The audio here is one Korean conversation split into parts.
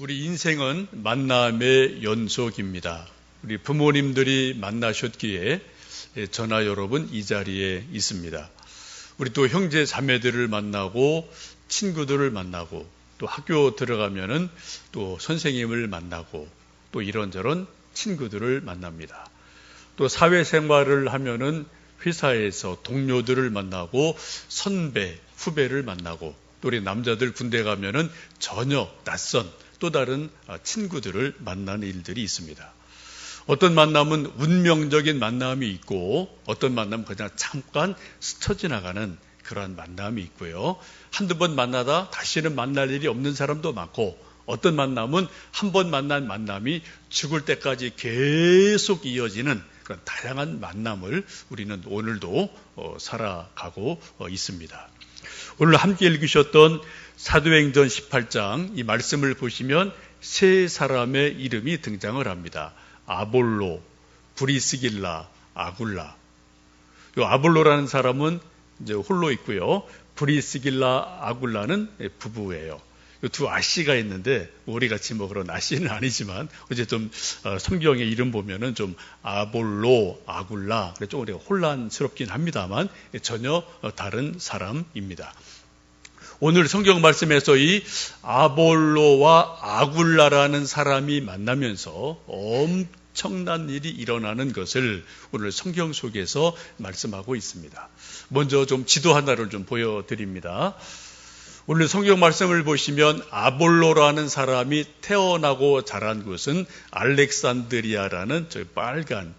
우리 인생은 만남의 연속입니다. 우리 부모님들이 만나셨기에 전화 여러분 이 자리에 있습니다. 우리 또 형제 자매들을 만나고 친구들을 만나고 또 학교 들어가면은 또 선생님을 만나고 또 이런저런 친구들을 만납니다. 또 사회생활을 하면은 회사에서 동료들을 만나고 선배, 후배를 만나고 또 우리 남자들 군대 가면은 전혀 낯선 또 다른 친구들을 만나는 일들이 있습니다. 어떤 만남은 운명적인 만남이 있고 어떤 만남은 그냥 잠깐 스쳐 지나가는 그러한 만남이 있고요. 한두 번 만나다 다시는 만날 일이 없는 사람도 많고 어떤 만남은 한 번 만난 만남이 죽을 때까지 계속 이어지는 그런 다양한 만남을 우리는 오늘도 어, 살아가고 어, 있습니다. 오늘 함께 읽으셨던 사도행전 18장 이 말씀을 보시면 세 사람의 이름이 등장을 합니다. 아볼로, 브리스길라, 아굴라. 아볼로라는 사람은 이제 홀로 있고요. 브리스길라, 아굴라는 부부예요. 두 아씨가 있는데 우리 같이 뭐 그런 아씨는 아니지만 어쨌든 어, 성경의 이름 보면은 좀 아볼로, 아굴라 좀 우리가 혼란스럽긴 합니다만 전혀 어, 다른 사람입니다. 오늘 성경 말씀에서 이 아볼로와 아굴라라는 사람이 만나면서 엄청난 일이 일어나는 것을 오늘 성경 속에서 말씀하고 있습니다. 먼저 좀 지도 하나를 좀 보여드립니다. 오늘 성경 말씀을 보시면 아볼로라는 사람이 태어나고 자란 곳은 알렉산드리아라는 저 빨간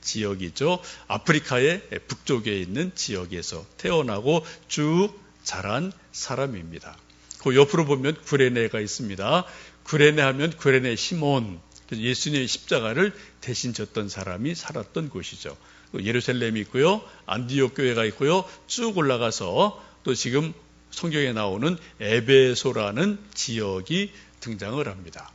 지역이죠. 아프리카의 북쪽에 있는 지역에서 태어나고 쭉 자란 사람입니다. 그 옆으로 보면 구레네가 있습니다. 구레네 하면 구레네 시몬, 예수님의 십자가를 대신 졌던 사람이 살았던 곳이죠. 예루살렘이 있고요. 안디옥 교회가 있고요. 쭉 올라가서 또 지금 성경에 나오는 에베소라는 지역이 등장을 합니다.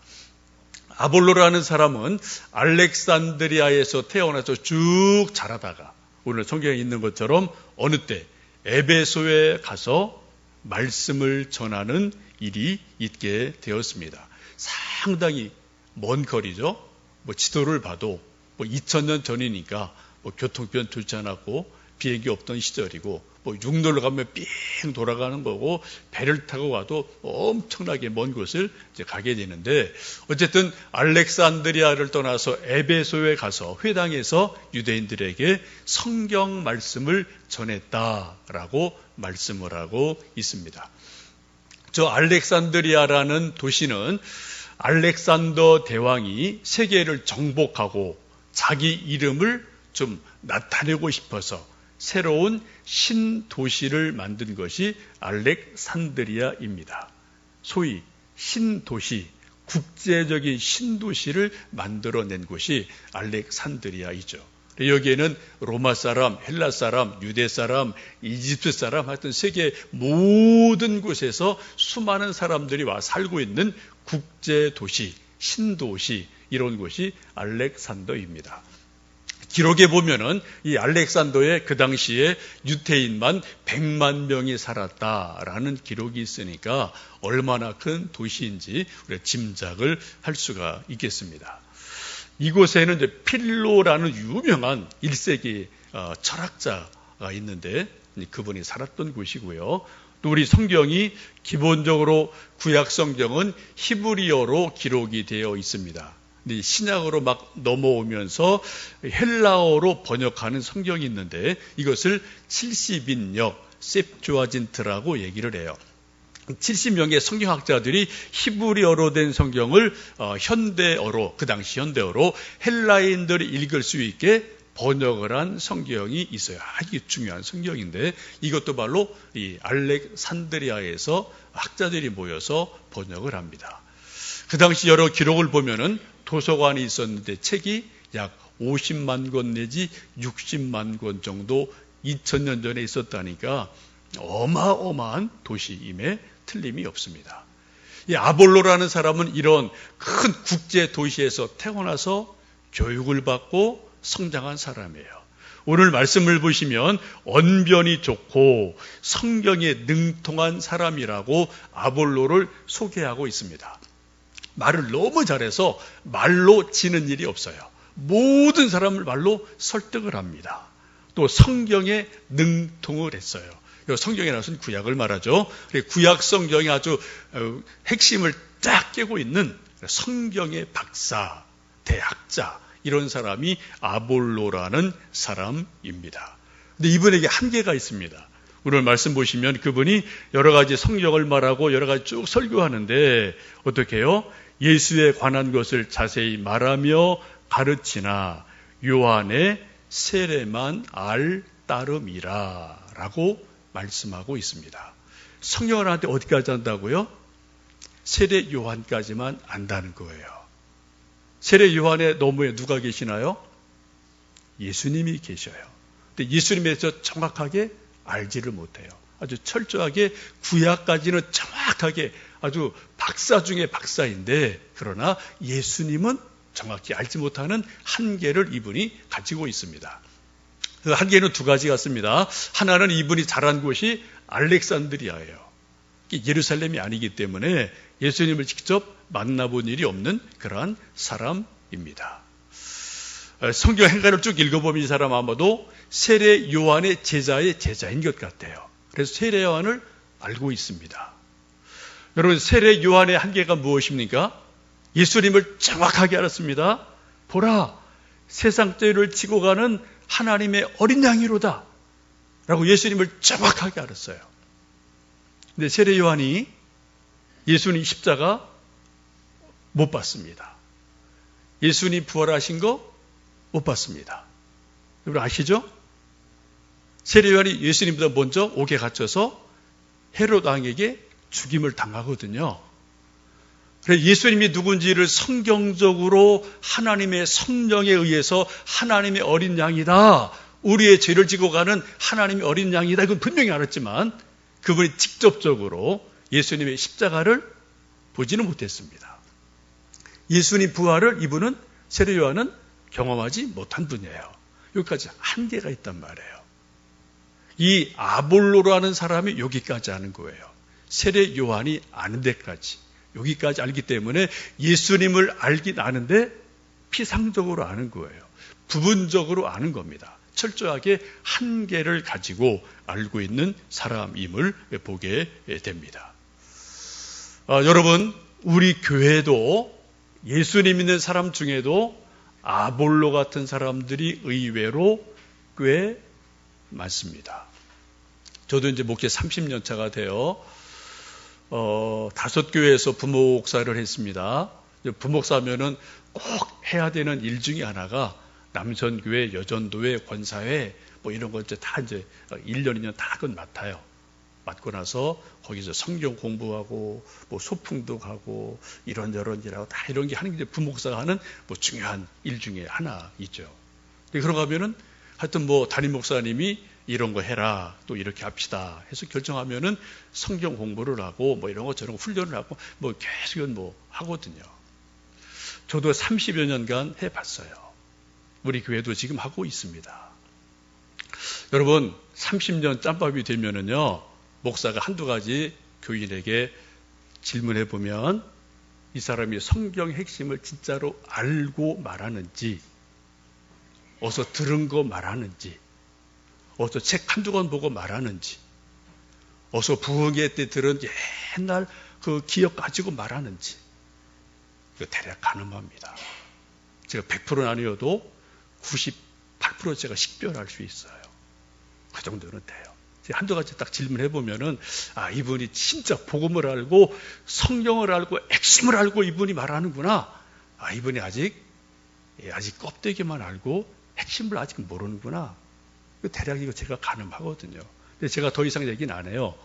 아볼로라는 사람은 알렉산드리아에서 태어나서 쭉 자라다가 오늘 성경에 있는 것처럼 어느 때 에베소에 가서 말씀을 전하는 일이 있게 되었습니다. 상당히 먼 거리죠. 뭐 지도를 봐도 뭐 2000년 전이니까 뭐 교통편 좋지 않았고 비행기 없던 시절이고 뭐 육로를 가면 삥 돌아가는 거고 배를 타고 가도 엄청나게 먼 곳을 이제 가게 되는데 어쨌든 알렉산드리아를 떠나서 에베소에 가서 회당에서 유대인들에게 성경 말씀을 전했다라고 말씀을 하고 있습니다. 저 알렉산드리아라는 도시는 알렉산더 대왕이 세계를 정복하고 자기 이름을 좀 나타내고 싶어서 새로운 신도시를 만든 것이 알렉산드리아입니다. 소위 신도시, 국제적인 신도시를 만들어낸 곳이 알렉산드리아이죠. 여기에는 로마 사람, 헬라 사람, 유대 사람, 이집트 사람 하여튼 세계 모든 곳에서 수많은 사람들이 와 살고 있는 국제 도시, 신도시 이런 곳이 알렉산더입니다. 기록에 보면은 이 알렉산더에 그 당시에 유태인만 100만 명이 살았다라는 기록이 있으니까 얼마나 큰 도시인지 우리가 짐작을 할 수가 있겠습니다. 이곳에는 이제 필로라는 유명한 1세기 어, 철학자가 있는데 그분이 살았던 곳이고요. 또 우리 성경이 기본적으로 구약 성경은 히브리어로 기록이 되어 있습니다. 신약으로 막 넘어오면서 헬라어로 번역하는 성경이 있는데 이것을 70인역 셉주아진트라고 얘기를 해요. 70명의 성경학자들이 히브리어로 된 성경을 어, 현대어로 그 당시 현대어로 헬라인들이 읽을 수 있게 번역을 한 성경이 있어요. 아주 중요한 성경인데 이것도 바로 이 알렉산드리아에서 학자들이 모여서 번역을 합니다. 그 당시 여러 기록을 보면은 도서관이 있었는데 책이 약 50만 권 내지 60만 권 정도 2000년 전에 있었다니까 어마어마한 도시임에 틀림이 없습니다. 이 아볼로라는 사람은 이런 큰 국제 도시에서 태어나서 교육을 받고 성장한 사람이에요. 오늘 말씀을 보시면 언변이 좋고 성경에 능통한 사람이라고 아볼로를 소개하고 있습니다. 말을 너무 잘해서 말로 지는 일이 없어요. 모든 사람을 말로 설득을 합니다. 또 성경에 능통을 했어요. 나선 구약을 말하죠. 구약 성경이 아주 어, 핵심을 쫙 깨고 있는 성경의 박사, 대학자, 이런 사람이 아볼로라는 사람입니다. 근데 이분에게 한계가 있습니다. 오늘 말씀 보시면 그분이 여러 가지 성경을 말하고 여러 가지 쭉 설교하는데 어떻게 해요? 예수에 관한 것을 자세히 말하며 가르치나 요한의 세례만 알 따름이라 라고 말씀하고 있습니다. 성경을 한테 어디까지 한다고요? 세례 요한까지만 안다는 거예요. 세례 요한의 너머에 누가 계시나요? 예수님이 계셔요. 근데 예수님에서 정확하게 알지를 못해요. 아주 철저하게 구약까지는 정확하게 아주 박사 중에 박사인데 그러나 예수님은 정확히 알지 못하는 한계를 이분이 가지고 있습니다. 그 한계는 두 가지가 있습니다. 하나는 이분이 자란 곳이 알렉산드리아예요. 예루살렘이 아니기 때문에 예수님을 직접 만나본 일이 없는 그러한 사람입니다. 성경 행간을 쭉 읽어보면 이 사람 아마도 세례 요한의 제자의 제자인 것 같아요. 그래서 세례 요한을 알고 있습니다. 여러분, 세례 요한의 한계가 무엇입니까? 예수님을 정확하게 알았습니다. 보라, 세상 죄를 지고 가는 하나님의 어린 양이로다. 라고 예수님을 정확하게 알았어요. 근데 세례 요한이 예수님 십자가 못 봤습니다. 예수님 부활하신 거 못 봤습니다. 여러분 아시죠? 세례요한이 예수님보다 먼저 옥에 갇혀서 헤롯 왕에게 죽임을 당하거든요. 그래서 예수님이 누군지를 성경적으로 하나님의 성령에 의해서 하나님의 어린 양이다. 우리의 죄를 지고 가는 하나님의 어린 양이다. 이건 분명히 알았지만 그분이 직접적으로 예수님의 십자가를 보지는 못했습니다. 예수님 부활을 이분은 세례 요한은 경험하지 못한 분이에요. 여기까지 한계가 있단 말이에요. 이 아볼로라는 사람이 여기까지 아는 거예요. 세례 요한이 아는 데까지 여기까지 알기 때문에 예수님을 알긴 아는데 피상적으로 아는 거예요. 부분적으로 아는 겁니다. 철저하게 한계를 가지고 알고 있는 사람임을 보게 됩니다. 아, 여러분, 우리 교회도 예수님 믿는 사람 중에도 아볼로 같은 사람들이 의외로 꽤 많습니다. 저도 이제 목회 30년 차가 되어 어, 다섯 교회에서 부목사를 했습니다. 부목사면은 꼭 해야 되는 일 중에 하나가 남선교회, 여전도회, 권사회 뭐 이런 거 이제 다 이제 1년, 2년 다 그건 맡아요. 맡고 나서 거기서 성경 공부하고 뭐 소풍도 가고 이런저런 일하고 다 이런 게 하는 게 부목사가 하는 뭐 중요한 일 중에 하나 있죠. 그런가 하면은 하여튼 뭐 담임 목사님이 이런 거 해라 또 이렇게 합시다 해서 결정하면은 성경 공부를 하고 뭐 이런 거 저런 거 훈련을 하고 뭐 계속 뭐 하거든요. 저도 30여 년간 해봤어요. 우리 교회도 지금 하고 있습니다. 여러분 30년 짬밥이 되면은요 목사가 한두 가지 교인에게 질문해 보면 이 사람이 성경 핵심을 진짜로 알고 말하는지, 어서 들은 거 말하는지, 어서 책 한두 권 보고 말하는지, 어서 부흥회 때 들은 옛날 그 기억 가지고 말하는지, 그 대략 가늠합니다. 제가 100%는 아니어도 98% 제가 식별할 수 있어요. 그 정도는 돼요. 한두 가지 딱 질문해 보면은 아 이분이 진짜 복음을 알고 성경을 알고 핵심을 알고 이분이 말하는구나. 아 이분이 아직 예, 아직 껍데기만 알고 핵심을 아직 모르는구나. 대략 이거 제가 가늠하거든요. 근데 제가 더 이상 얘기는 안 해요.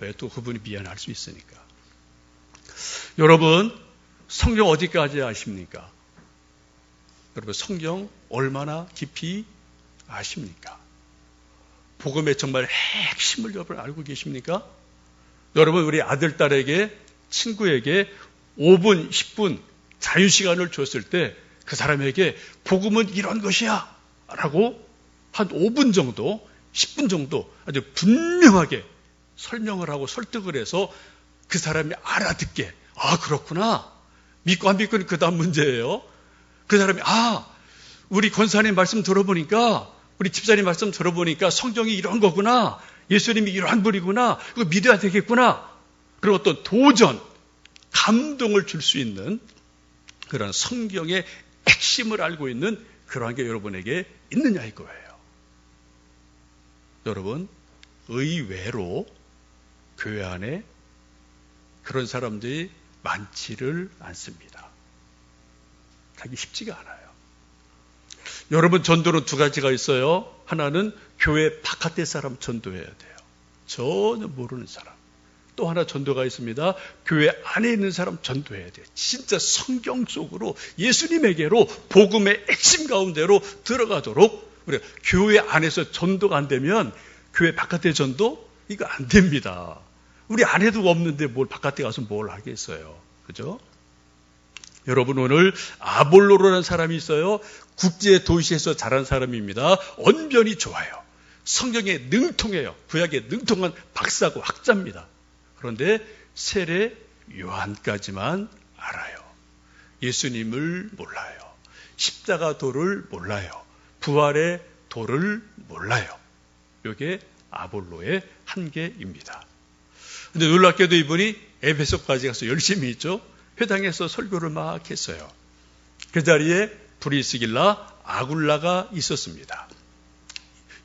왜 또 그분이 미안할 수 있으니까. 여러분 성경 어디까지 아십니까? 여러분 성경 얼마나 깊이 아십니까? 복음의 정말 핵심을 여러분 알고 계십니까? 여러분 우리 아들 딸에게 친구에게 5분 10분 자유 시간을 줬을 때 그 사람에게 복음은 이런 것이야 라고 한 5분 정도 10분 정도 아주 분명하게 설명을 하고 설득을 해서 그 사람이 알아듣게 아 그렇구나 믿고 안 믿고는 그 다음 문제예요. 그 사람이, 아, 우리 권사님 말씀 들어보니까, 우리 집사님 말씀 들어보니까 성경이 이런 거구나. 예수님이 이러한 분이구나. 이거 믿어야 되겠구나. 그리고 또 도전, 감동을 줄 수 있는 그런 성경의 핵심을 알고 있는 그러한 게 여러분에게 있느냐 이거예요. 여러분, 의외로 교회 안에 그런 사람들이 많지를 않습니다. 가기 쉽지가 않아요. 여러분 전도는 두 가지가 있어요. 하나는 교회 바깥의 사람 전도해야 돼요. 전혀 모르는 사람. 또 하나 전도가 있습니다. 교회 안에 있는 사람 전도해야 돼요. 진짜 성경 속으로 예수님에게로 복음의 핵심 가운데로 들어가도록 우리 교회 안에서 전도가 안 되면 교회 바깥의 전도 이거 안 됩니다. 우리 안에도 없는데 뭘 바깥에 가서 뭘 하겠어요. 그죠? 여러분 오늘 아볼로라는 사람이 있어요. 국제 도시에서 자란 사람입니다. 언변이 좋아요. 성경에 능통해요. 구약에 능통한 박사고 학자입니다. 그런데 세례 요한까지만 알아요. 예수님을 몰라요. 십자가 도를 몰라요. 부활의 도를 몰라요. 이게 아볼로의 한계입니다. 근데 놀랍게도 이분이 에베소까지 가서 열심히 있죠. 회당에서 설교를 막 했어요. 그 자리에 브리스길라 아굴라가 있었습니다.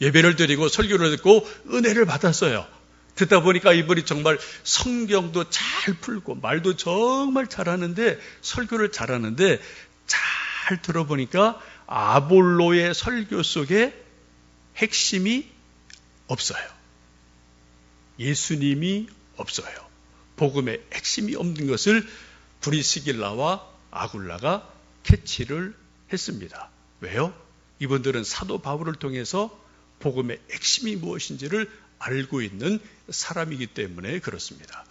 예배를 드리고 설교를 듣고 은혜를 받았어요. 듣다 보니까 이분이 정말 성경도 잘 풀고 말도 정말 잘하는데 설교를 잘하는데 잘 들어보니까 아볼로의 설교 속에 핵심이 없어요. 예수님이 없어요. 복음의 핵심이 없는 것을 브리스길라와 아굴라가 캐치를 했습니다. 왜요? 이분들은 사도 바울을 통해서 복음의 핵심이 무엇인지를 알고 있는 사람이기 때문에 그렇습니다.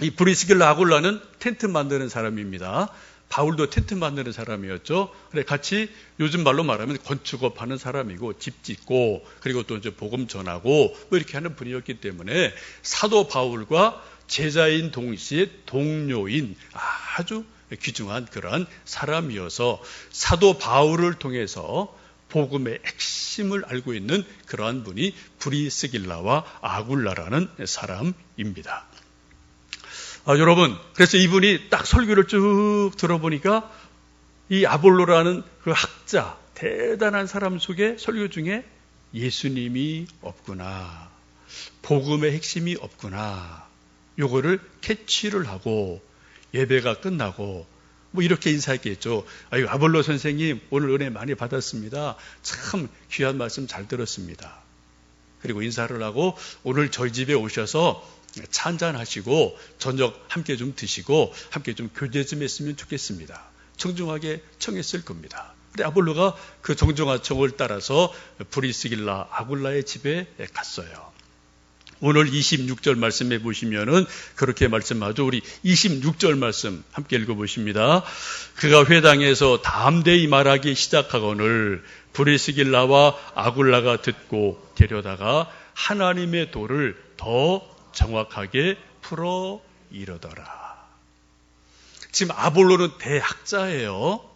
이 브리스길라 아굴라는 텐트 만드는 사람입니다. 바울도 텐트 만드는 사람이었죠. 그래 같이 요즘 말로 말하면 건축업 하는 사람이고 집 짓고 그리고 또 이제 복음 전하고 뭐 이렇게 하는 분이었기 때문에 사도 바울과 제자인 동시에 동료인 아주 귀중한 그러한 사람이어서 사도 바울을 통해서 복음의 핵심을 알고 있는 그러한 분이 브리스길라와 아굴라라는 사람입니다. 아, 여러분, 그래서 이분이 딱 설교를 쭉 들어보니까 이 아볼로라는 그 학자, 대단한 사람 속에 설교 중에 예수님이 없구나. 복음의 핵심이 없구나. 요거를 캐치를 하고 예배가 끝나고 뭐 이렇게 인사했겠죠. 아유, 아볼로 선생님, 오늘 은혜 많이 받았습니다. 참 귀한 말씀 잘 들었습니다. 그리고 인사를 하고 오늘 저희 집에 오셔서 차 한잔 하시고 저녁 함께 좀 드시고 함께 좀 교제 좀 했으면 좋겠습니다. 정중하게 청했을 겁니다. 근데 아볼로가 그 정중한 청을 따라서 브리스길라 아굴라의 집에 갔어요. 오늘 26절 말씀해 보시면은 그렇게 말씀하죠. 우리 26절 말씀 함께 읽어 보십니다. 그가 회당에서 담대히 말하기 시작하거늘 브리스길라와 아굴라가 듣고 데려다가 하나님의 도를 더 정확하게 풀어 이러더라. 지금 아볼로는 대학자예요.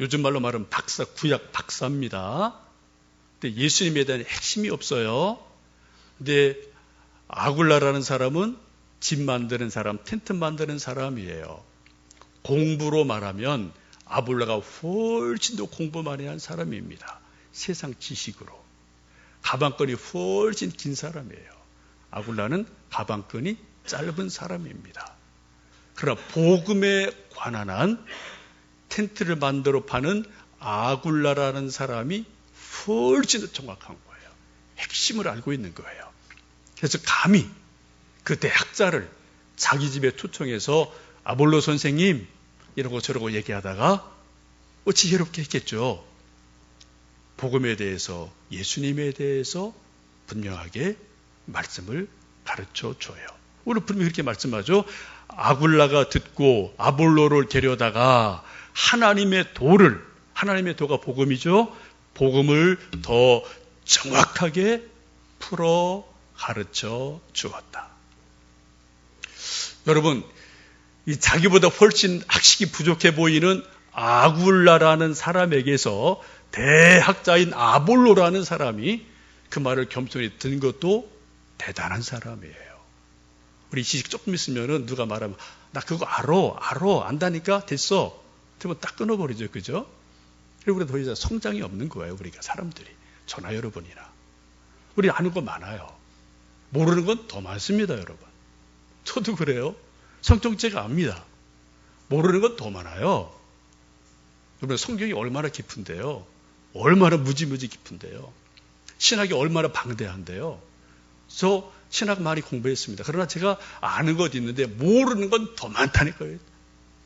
요즘 말로 말하면 박사, 구약 박사입니다. 근데 예수님에 대한 핵심이 없어요. 근데 아굴라라는 사람은 집 만드는 사람, 텐트 만드는 사람이에요. 공부로 말하면 아불라가 훨씬 더 공부 많이 한 사람입니다. 세상 지식으로. 가방끈이 훨씬 긴 사람이에요. 아굴라는 가방끈이 짧은 사람입니다. 그러나 복음에 관한 한 텐트를 만들어 파는 아굴라라는 사람이 훨씬 더 정확한 거예요. 핵심을 알고 있는 거예요. 그래서 감히 그 대학자를 자기 집에 초청해서 아볼로 선생님 이러고 저러고 얘기하다가 어찌 해롭게 했겠죠. 복음에 대해서 예수님에 대해서 분명하게 말씀을 가르쳐 줘요. 오늘 분명히 그렇게 말씀하죠. 아굴라가 듣고 아볼로를 데려다가 하나님의 도를 하나님의 도가 복음이죠. 복음을 더 정확하게 풀어 가르쳐 주었다. 여러분, 이 자기보다 훨씬 학식이 부족해 보이는 아굴라라는 사람에게서 대학자인 아볼로라는 사람이 그 말을 겸손히 든 것도 대단한 사람이에요. 우리 지식 조금 있으면은 누가 말하면 나 그거 알아, 알아, 안다니까 됐어. 그러면 딱 끊어버리죠, 그죠? 그리고 우리 더 이상 성장이 없는 거예요, 우리가 사람들이. 전화 여러분이나. 우리 아는 거 많아요. 모르는 건 더 많습니다, 여러분. 저도 그래요. 성경제가 압니다. 모르는 건 더 많아요. 여러분, 성경이 얼마나 깊은데요. 얼마나 무지무지 깊은데요. 신학이 얼마나 방대한데요. 저 신학 많이 공부했습니다. 그러나 제가 아는 것 있는데 모르는 건 더 많다니까요.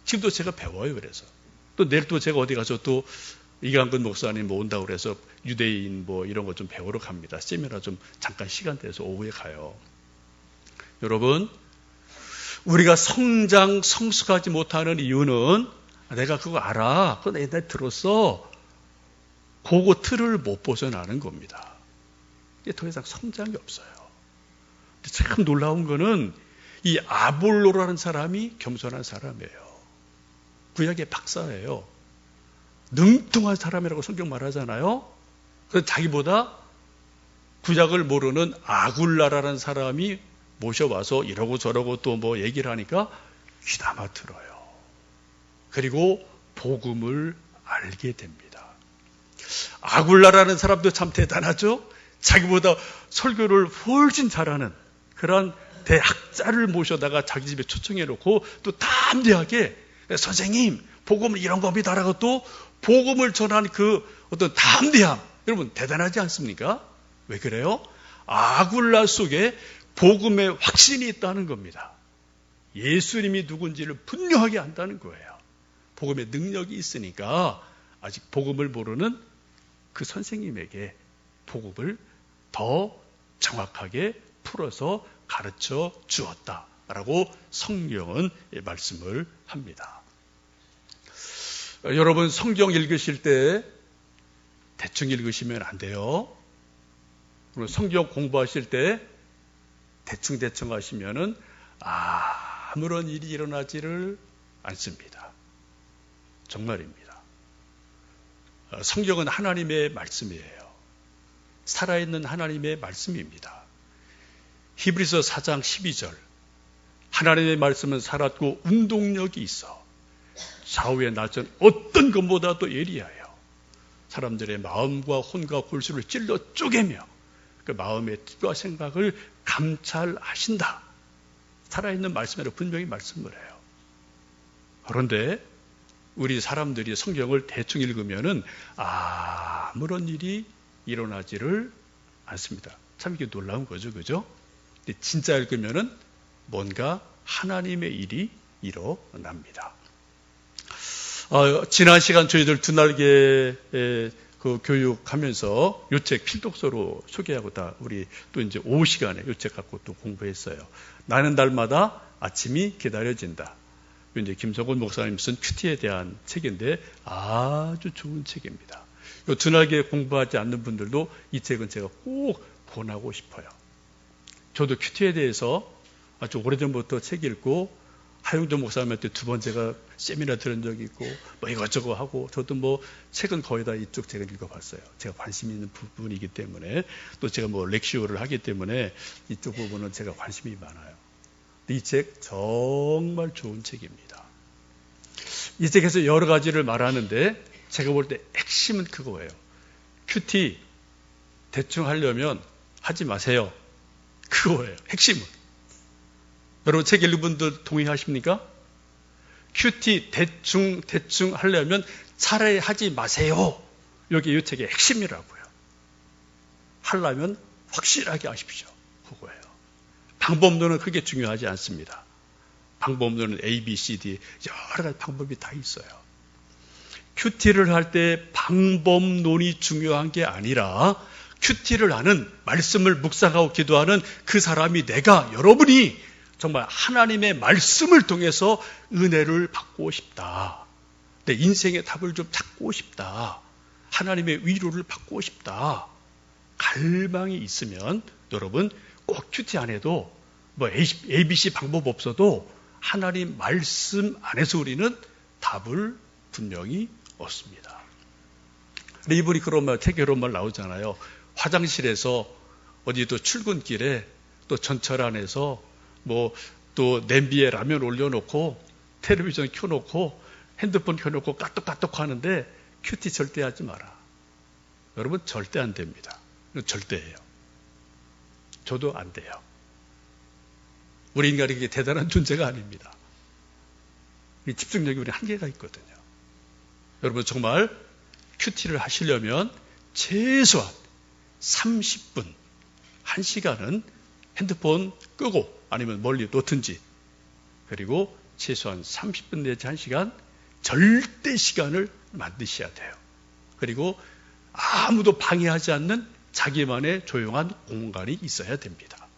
지금도 제가 배워요. 그래서 또 내일 또 제가 어디 가서 또 이강근 목사님 뭐 온다고 그래서 유대인 뭐 이런 거좀 배우러 갑니다. 세미나 좀 잠깐 시간 돼서 오후에 가요. 여러분, 우리가 성장, 성숙하지 못하는 이유는 내가 그거 알아. 그거 옛날에 들었어. 그거 틀을 못 벗어나는 겁니다. 이게 더 이상 성장이 없어요. 참 놀라운 거는 이 아볼로라는 사람이 겸손한 사람이에요. 구약의 박사예요. 능통한 사람이라고 성경 말하잖아요. 그래서 자기보다 구약을 모르는 아굴라라는 사람이 모셔와서 이러고 저러고 또 뭐 얘기를 하니까 귀담아 들어요. 그리고 복음을 알게 됩니다. 아굴라라는 사람도 참 대단하죠? 자기보다 설교를 훨씬 잘하는 그런 대학자를 모셔다가 자기 집에 초청해 놓고 또 담대하게 선생님 복음은 이런 겁니다라고 또 복음을 전한 그 어떤 담대함 여러분 대단하지 않습니까? 왜 그래요? 아굴라 속에 복음의 확신이 있다는 겁니다. 예수님이 누군지를 분명하게 안다는 거예요. 복음의 능력이 있으니까 아직 복음을 모르는 그 선생님에게 복음을 더 정확하게 풀어서 가르쳐 주었다라고 성경은 말씀을 합니다. 여러분 성경 읽으실 때 대충 읽으시면 안 돼요. 성경 공부하실 때 대충 대충 하시면은 아무런 일이 일어나지를 않습니다. 정말입니다. 성경은 하나님의 말씀이에요. 살아있는 하나님의 말씀입니다. 히브리서 4장 12절. 하나님의 말씀은 살았고 운동력이 있어. 좌우에 낮은 어떤 것보다도 예리하여 사람들의 마음과 혼과 골수를 찔러 쪼개며 그 마음의 뜻과 생각을 감찰하신다. 살아있는 말씀으로 분명히 말씀을 해요. 그런데 우리 사람들이 성경을 대충 읽으면은 아무런 일이 일어나지를 않습니다. 참 이게 놀라운 거죠, 그죠? 근데 진짜 읽으면은 뭔가 하나님의 일이 일어납니다. 어, 지난 시간 저희들 두 날개 그 교육하면서 요책 필독서로 소개하고 다 우리 또 이제 오후 시간에 요책 갖고 또 공부했어요. 나는 달마다 아침이 기다려진다. 이제 김성곤 목사님 쓴 큐티에 대한 책인데 아주 좋은 책입니다. 요 드날개 공부하지 않는 분들도 이 책은 제가 꼭 권하고 싶어요. 저도 큐티에 대해서 아주 오래전부터 책 읽고 하용조 목사님한테 두 번 제가 세미나 들은 적이 있고 뭐 이것저것 하고 저도 뭐 책은 거의 다 이쪽 책을 읽어봤어요. 제가 관심 있는 부분이기 때문에 또 제가 뭐 렉시오를 하기 때문에 이쪽 부분은 제가 관심이 많아요. 이 책 정말 좋은 책입니다. 이 책에서 여러 가지를 말하는데 제가 볼 때 핵심은 그거예요. 큐티 대충 하려면 하지 마세요. 그거예요. 핵심은. 여러분 책 읽은 분들 동의하십니까? 큐티 대충 대충 하려면 차라리 하지 마세요. 여기 이 책의 핵심이라고요. 하려면 확실하게 하십시오. 그거예요. 방법론은 그게 중요하지 않습니다. 방법론은 A, B, C, D 여러 가지 방법이 다 있어요. 큐티를 할 때 방법론이 중요한 게 아니라 큐티를 하는 말씀을 묵상하고 기도하는 그 사람이 내가 여러분이 정말 하나님의 말씀을 통해서 은혜를 받고 싶다. 내 인생의 답을 좀 찾고 싶다. 하나님의 위로를 받고 싶다. 갈망이 있으면 여러분 꼭 큐티 안 해도 뭐 ABC 방법 없어도 하나님 말씀 안에서 우리는 답을 분명히 얻습니다. 리브리 그런 말, 책 그런 말 나오잖아요. 화장실에서 어디 또 출근길에 또 전철 안에서 뭐 또 냄비에 라면 올려놓고 텔레비전 켜놓고 핸드폰 켜놓고 까똑까똑 하는데 큐티 절대 하지 마라. 여러분 절대 안 됩니다. 절대예요. 저도 안 돼요. 우리 인간이 그게 대단한 존재가 아닙니다. 이 집중력이 우리 한계가 있거든요. 여러분 정말 큐티를 하시려면 최소한 30분, 1시간은 핸드폰 끄고 아니면 멀리 놓든지 그리고 최소한 30분 내지 1시간 절대 시간을 만드셔야 돼요. 그리고 아무도 방해하지 않는 자기만의 조용한 공간이 있어야 됩니다.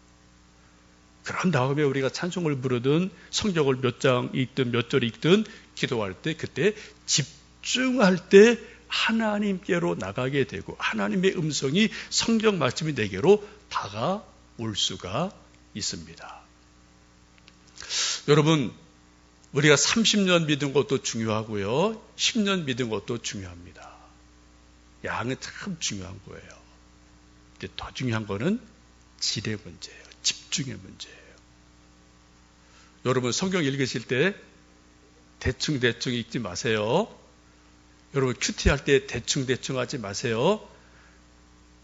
그런 다음에 우리가 찬송을 부르든 성경을 몇 장 읽든 몇 절 읽든 기도할 때 그때 집중할 때 하나님께로 나가게 되고 하나님의 음성이 성경 말씀이 내게로 다가올 수가 있습니다. 여러분, 우리가 30년 믿은 것도 중요하고요. 10년 믿은 것도 중요합니다. 양은 참 중요한 거예요. 근데 더 중요한 거는 질의 문제예요. 집중의 문제예요. 여러분 성경 읽으실 때 대충 대충 읽지 마세요. 여러분 큐티 할 때 대충 대충 하지 마세요.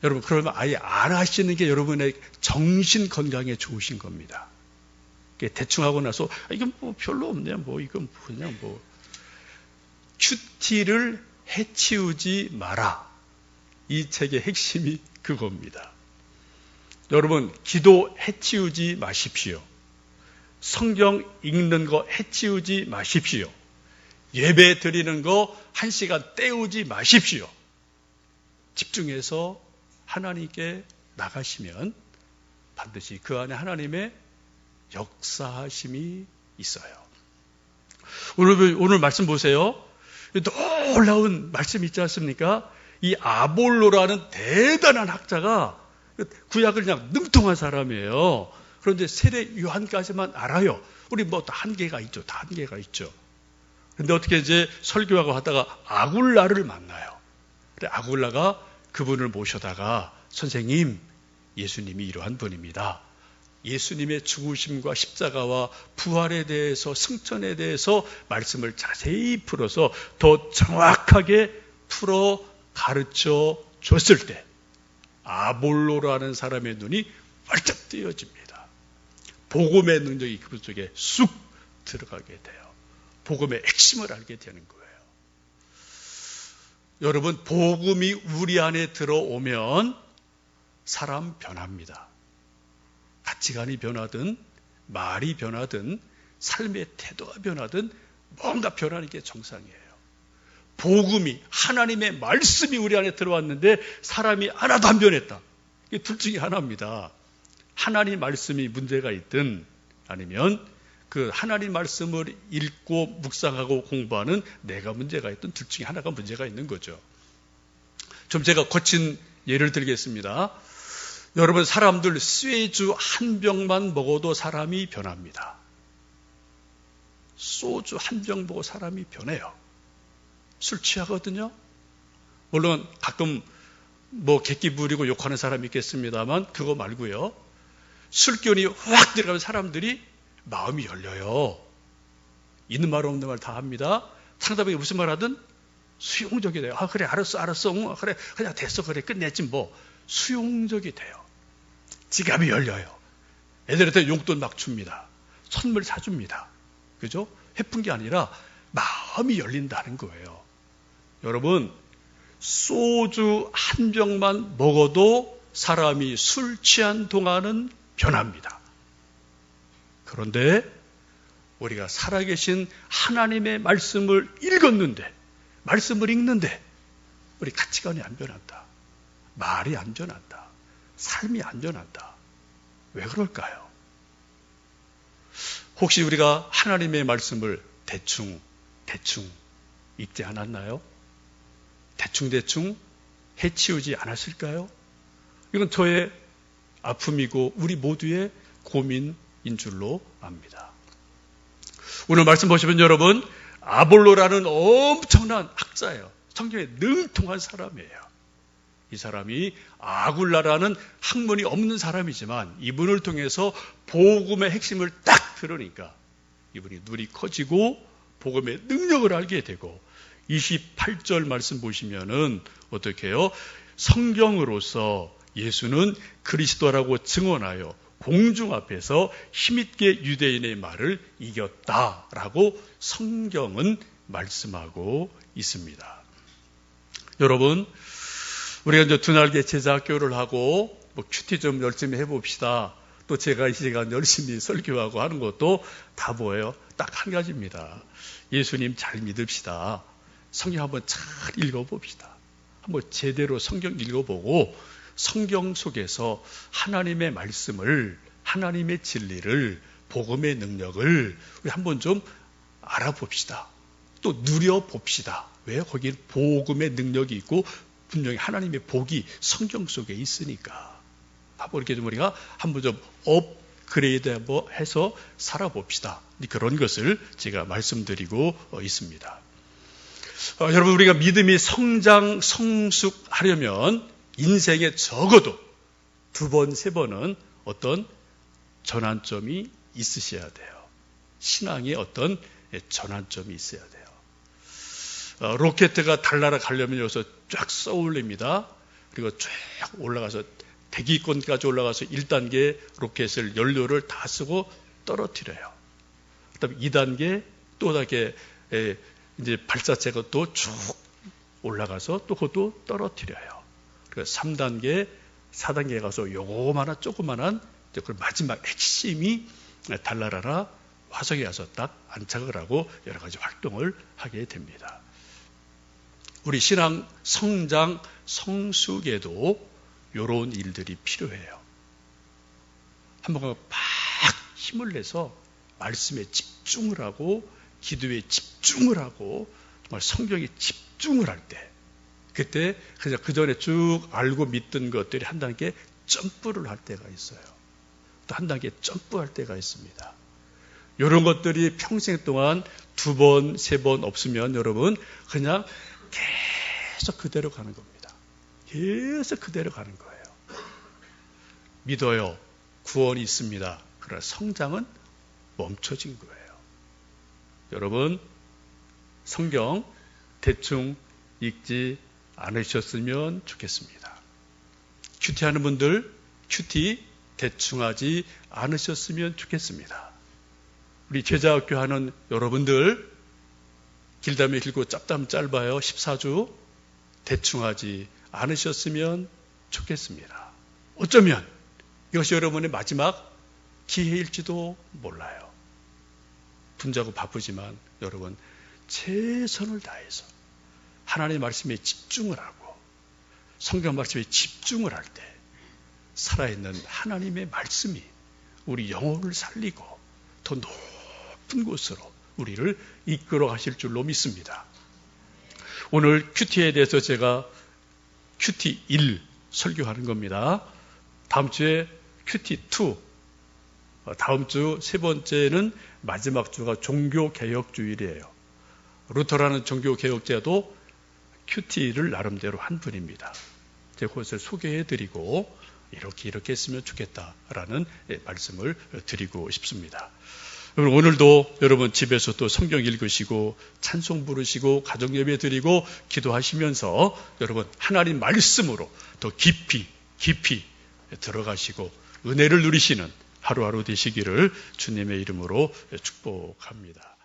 여러분 그러면 아예 안 하시는 게 여러분의 정신 건강에 좋으신 겁니다. 대충 하고 나서 아, 이건 뭐 별로 없네. 뭐 이건 그냥 뭐 큐티를 해치우지 마라. 이 책의 핵심이 그겁니다. 여러분 기도 해치우지 마십시오. 성경 읽는 거 해치우지 마십시오. 예배 드리는 거 한 시간 때우지 마십시오. 집중해서 하나님께 나가시면 반드시 그 안에 하나님의 역사하심이 있어요. 오늘, 오늘 말씀 보세요. 놀라운 말씀 있지 않습니까? 이 아볼로라는 대단한 학자가 구약을 그냥 능통한 사람이에요. 그런데 세례 요한까지만 알아요. 우리 뭐 다 한계가 있죠. 다 한계가 있죠. 근데 어떻게 이제 설교하고 하다가 아굴라를 만나요. 아굴라가 그분을 모셔다가 선생님, 예수님이 이러한 분입니다. 예수님의 죽으심과 십자가와 부활에 대해서 승천에 대해서 말씀을 자세히 풀어서 더 정확하게 풀어 가르쳐 줬을 때 아볼로라는 사람의 눈이 활짝 뜨여집니다. 복음의 능력이 그분 속에 쑥 들어가게 돼요. 복음의 핵심을 알게 되는 거예요. 여러분, 복음이 우리 안에 들어오면 사람 변합니다. 가치관이 변하든 말이 변하든 삶의 태도가 변하든 뭔가 변하는 게 정상이에요. 복음이 하나님의 말씀이 우리 안에 들어왔는데 사람이 하나도 안 변했다. 이게 둘 중에 하나입니다. 하나님 말씀이 문제가 있든 아니면 그 하나님 말씀을 읽고 묵상하고 공부하는 내가 문제가 있든 둘 중에 하나가 문제가 있는 거죠. 좀 제가 거친 예를 들겠습니다. 여러분 사람들 쇠주 한 병만 먹어도 사람이 변합니다. 소주 한 병 먹고 사람이 변해요. 술 취하거든요. 물론 가끔 뭐 객기 부리고 욕하는 사람이 있겠습니다만 그거 말고요. 술기운이 확 들어가면 사람들이 마음이 열려요. 있는 말 없는 말 다 합니다. 상대방이 무슨 말 하든 수용적이 돼요. 아 그래 알았어 알았어 응, 그래 그냥 됐어 그래 끝냈지 뭐 수용적이 돼요. 지갑이 열려요. 애들한테 용돈 막 줍니다. 선물 사줍니다. 그죠? 해픈 게 아니라 마음이 열린다는 거예요. 여러분, 소주 한 병만 먹어도 사람이 술 취한 동안은 변합니다. 그런데 우리가 살아계신 하나님의 말씀을 읽었는데, 말씀을 읽는데, 우리 가치관이 안 변한다. 말이 안 변한다. 삶이 안 변한다. 왜 그럴까요? 혹시 우리가 하나님의 말씀을 대충, 대충 읽지 않았나요? 대충대충 해치우지 않았을까요? 이건 저의 아픔이고 우리 모두의 고민인 줄로 압니다. 오늘 말씀 보시면 여러분 아볼로라는 엄청난 학자예요. 성경에 능통한 사람이에요. 이 사람이 아굴라라는 학문이 없는 사람이지만 이분을 통해서 복음의 핵심을 딱 들으니까 이분이 눈이 커지고 복음의 능력을 알게 되고 28절 말씀 보시면은 어떻게 해요? 성경으로서 예수는 그리스도라고 증언하여 공중 앞에서 힘있게 유대인의 말을 이겼다라고 성경은 말씀하고 있습니다. 여러분, 우리가 이제 두날개 제자학교를 하고 뭐 큐티 좀 열심히 해봅시다. 또 제가 이 시간 열심히 설교하고 하는 것도 다 뭐예요? 딱 한 가지입니다. 예수님 잘 믿읍시다. 성경 한번 잘 읽어봅시다. 한번 제대로 성경 읽어보고 성경 속에서 하나님의 말씀을, 하나님의 진리를, 복음의 능력을 우리 한번 좀 알아봅시다. 또 누려봅시다. 왜? 거기에 복음의 능력이 있고 분명히 하나님의 복이 성경 속에 있으니까. 한번 이렇게 좀 우리가 한번 좀 업그레이드 해서 살아봅시다. 그런 것을 제가 말씀드리고 있습니다. 어, 여러분 우리가 믿음이 성장 성숙하려면 인생에 적어도 두 번, 세 번은 어떤 전환점이 있으셔야 돼요. 신앙에 어떤 전환점이 있어야 돼요. 어, 로켓가 달나라 가려면 여기서 쫙 쏘올립니다. 그리고 쫙 올라가서 대기권까지 올라가서 1단계 로켓을 연료를 다 쓰고 떨어뜨려요. 그다음에 2단계 또 이렇게 이제 발사체가 또 쭉 올라가서 또 그것도 떨어뜨려요. 그 3단계, 4단계에 가서 요거만한 조그만한 그 마지막 핵심이 달나라라 화성에 가서 딱 안착을 하고 여러 가지 활동을 하게 됩니다. 우리 신앙 성장, 성숙에도 이런 일들이 필요해요. 한번 막 힘을 내서 말씀에 집중을 하고 기도에 집중을 하고 정말 성경에 집중을 할 때, 그때 그냥 그 전에 쭉 알고 믿던 것들이 한 단계 점프를 할 때가 있어요. 또 한 단계 점프할 때가 있습니다. 이런 것들이 평생 동안 두 번, 세 번 없으면 여러분 그냥 계속 그대로 가는 겁니다. 계속 그대로 가는 거예요. 믿어요. 구원이 있습니다. 그러나 성장은 멈춰진 거예요. 여러분, 성경 대충 읽지 않으셨으면 좋겠습니다. 큐티 하는 분들, 큐티 대충 하지 않으셨으면 좋겠습니다. 우리 제자학교 하는 여러분들, 길다면 길고 짧다면 짧아요. 14주 대충 하지 않으셨으면 좋겠습니다. 어쩌면 이것이 여러분의 마지막 기회일지도 몰라요. 분자고 바쁘지만 여러분 최선을 다해서 하나님의 말씀에 집중을 하고 성경 말씀에 집중을 할 때 살아있는 하나님의 말씀이 우리 영혼을 살리고 더 높은 곳으로 우리를 이끌어 가실 줄로 믿습니다. 오늘 큐티에 대해서 제가 큐티 1 설교하는 겁니다. 다음 주에 큐티 2 어, 다음 주 세 번째는 마지막 주가 종교개혁주일이에요. 루터라는 종교개혁자도 큐티를 나름대로 한 분입니다. 제가 그것을 소개해드리고 이렇게 이렇게 했으면 좋겠다라는 예, 말씀을 드리고 싶습니다. 오늘도 여러분 집에서 또 성경 읽으시고 찬송 부르시고 가정 예배 드리고 기도하시면서 여러분 하나님 말씀으로 더 깊이 깊이 들어가시고 은혜를 누리시는 하루하루 되시기를 주님의 이름으로 축복합니다.